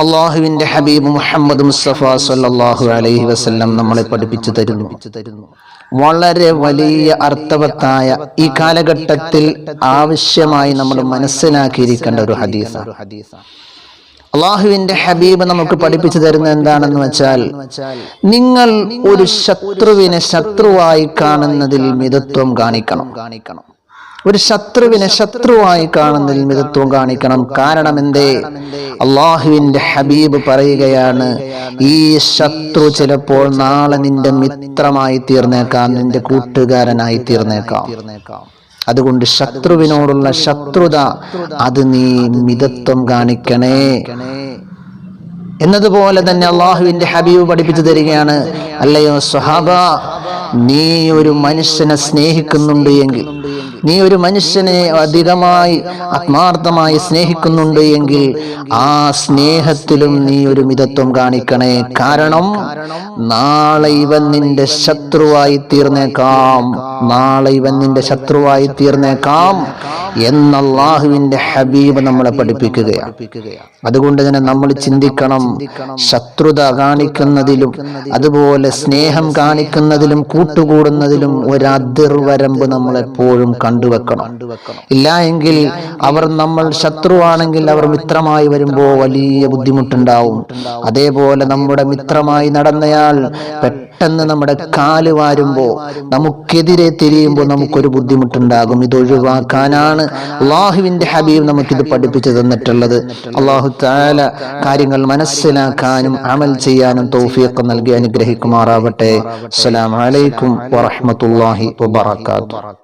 അള്ളാഹുവിന്റെ ഹബീബ് മുഹമ്മദ് മുസ്തഫ സല്ലല്ലാഹു അലൈഹി വസല്ലം നമ്മളെ പഠിപ്പിച്ചു തരുന്നു. വളരെ വലിയ അർത്ഥവത്തായ ഈ കാലഘട്ടത്തിൽ ആവശ്യമായി നമ്മൾ മനസ്സിലാക്കിയിരിക്കേണ്ട ഒരു ഹദീസാണ്. അള്ളാഹുവിന്റെ ഹബീബ് നമുക്ക് പഠിപ്പിച്ചു തരുന്ന എന്താണെന്ന് വെച്ചാൽ നിങ്ങൾ ഒരു ശത്രുവിനെ ശത്രുവായി കാണുന്നതിൽ മിതത്വം കാണിക്കണം കാണിക്കണം. ഒരു ശത്രുവിനെ ശത്രുവായി കാണുന്നതിൽ മിതത്വം കാണിക്കണം. കാരണം എന്തേ? അള്ളാഹുവിന്റെ ഹബീബ് പറയുകയാണ് ഈ ശത്രു ചിലപ്പോൾ നാളെ നിന്റെ മിത്രമായി തീർന്നേക്കാം നിന്റെ കൂട്ടുകാരനായി തീർന്നേക്കാം. അതുകൊണ്ട് ശത്രുവിനോടുള്ള ശത്രുത അത് നീ മിതത്വം കാണിക്കണേ. എന്നതുപോലെ തന്നെ അള്ളാഹുവിന്റെ ഹബീബ് പഠിപ്പിച്ചു തരികയാണ്. അല്ലയോ സ്വഹാബ നീ ഒരു മനുഷ്യനെ സ്നേഹിക്കുന്നുണ്ട് എങ്കിൽ നീ ഒരു മനുഷ്യനെ അധികമായി ആത്മാർത്ഥമായി സ്നേഹിക്കുന്നുണ്ട് എങ്കിൽ ആ സ്നേഹത്തിലും നീ ഒരു മിതത്വം കാണിക്കണേ. കാരണം നാളെ ഇവൻ നിന്റെ ശത്രുവായി തീർന്നേക്കാം. നാളെ ഇവൻ നിന്റെ ശത്രുവായി തീർന്നേക്കാം. എന്ന അള്ളാഹുവിന്റെ ഹബീബ് നമ്മളെ പഠിപ്പിക്കുകയാണ്. അതുകൊണ്ട് തന്നെ നമ്മൾ ചിന്തിക്കണം ശത്രുത കാണിക്കുന്നതിലും അതുപോലെ സ്നേഹം കാണിക്കുന്നതിലും കൂട്ടുകൂടുന്നതിലും ഒരു അതിർവരമ്പ് നമ്മൾ എപ്പോഴും കണ്ടുവെക്കണം. ഇല്ല എങ്കിൽ അവർ നമ്മൾ ശത്രുവാണെങ്കിൽ അവർ മിത്രമായി വരുമ്പോൾ വലിയ ബുദ്ധിമുട്ടുണ്ടാവും. അതേപോലെ നമ്മുടെ മിത്രമായി നടന്നയാൾ പെട്ടെന്ന് നമ്മുടെ കാൽ വാരുമ്പോ നമുക്കെതിരെ തിരിയുമ്പോൾ നമുക്കൊരു ബുദ്ധിമുട്ടുണ്ടാകും. ഇത് ഒഴിവാക്കാനാണ് അള്ളാഹുവിന്റെ ഹബീബ് നമുക്കിത് പഠിപ്പിച്ചു തന്നിട്ടുള്ളത്. അള്ളാഹു താല കാര്യങ്ങൾ മനസ്സിലാക്കാനും അമൽ ചെയ്യാനും തൗഫീഖ് നൽകി അനുഗ്രഹിക്കുമാറാവട്ടെ. അസ്സലാമലൈക്കും വറഹ്മത്തുള്ളാഹി വബറകാതുഹു.